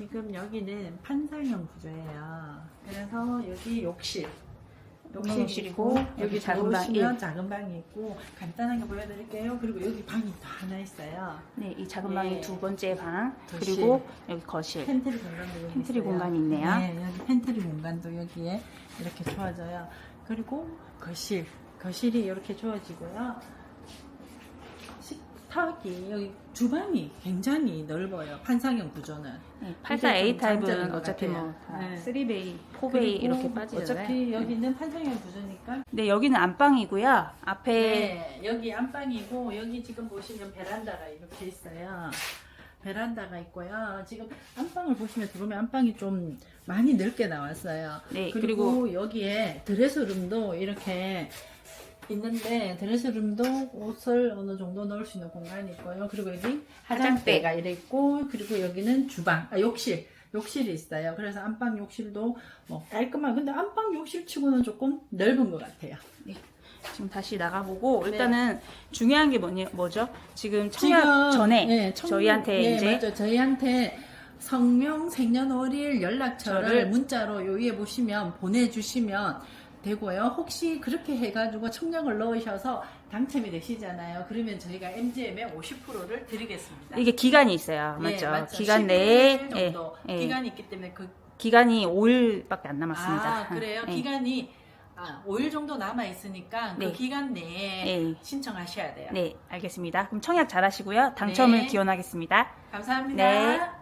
지금 여기는 판살형 구조예요. 그래서 여기 욕실. 욕실이고, 여기 작은 방 들어오시면 일. 작은 방이 있고 간단하게 보여드릴게요. 그리고 여기 방이 또 하나 있어요. 네, 이 작은 네. 방이 두 번째 방, 거실. 그리고 여기 거실. 팬트리 공간도 여기 팬트리 있어요. 공간이 있네요. 네, 여기 팬트리 공간도 여기에 이렇게 주어져요. 그리고 거실, 거실이 이렇게 주어지고요. 식탁이 여기 주방이 굉장히 넓어요. 판상형 구조는. 네, 84A 좀 장점인 타입은 것 어차피. 뭐다 네. 3베이, 4베이 그리고 이렇게 빠지잖아요. 어차피 여기는 판상형 구조니까. 네, 여기는 안방이고요. 앞에 네, 여기 안방이고 여기 지금 보시면 베란다가 이렇게 있어요. 베란다가 있고요. 지금 안방을 보시면 들어오면 안방이 좀 많이 넓게 나왔어요. 네, 그리고, 여기에 드레스룸도 이렇게 있는데 드레스룸도 옷을 어느 정도 넣을 수 있는 공간이 있고요. 그리고 여기 화장대가 이래 있고 그리고 여기는 주방, 아 욕실. 욕실이 있어요. 그래서 안방 욕실도 뭐 깔끔한 근데 안방 욕실 치고는 조금 넓은 것 같아요. 지금 다시 나가보고 네. 일단은 중요한 게 뭐냐, 뭐죠? 지금 청약 전에 예, 청- 저희한테 예, 이제 맞죠. 저희한테 성명, 생년월일, 연락처를 저를- 문자로 요 위에 보시면 보내주시면 되고요. 혹시 그렇게 해가지고 청약을 넣으셔서 당첨이 되시잖아요. 그러면 저희가 MGM의 50%를 드리겠습니다. 이게 기간이 있어요. 예, 맞죠? 맞죠. 기간 15일 내에 정도 예, 예. 기간이 있기 때문에 그 기간이 5일밖에 안 남았습니다. 아, 그래요? 예. 기간이 아, 5일 정도 남아 있으니까 그 네. 기간 내에 예. 신청하셔야 돼요. 네, 알겠습니다. 그럼 청약 잘 하시고요. 당첨을 네. 기원하겠습니다. 감사합니다. 네.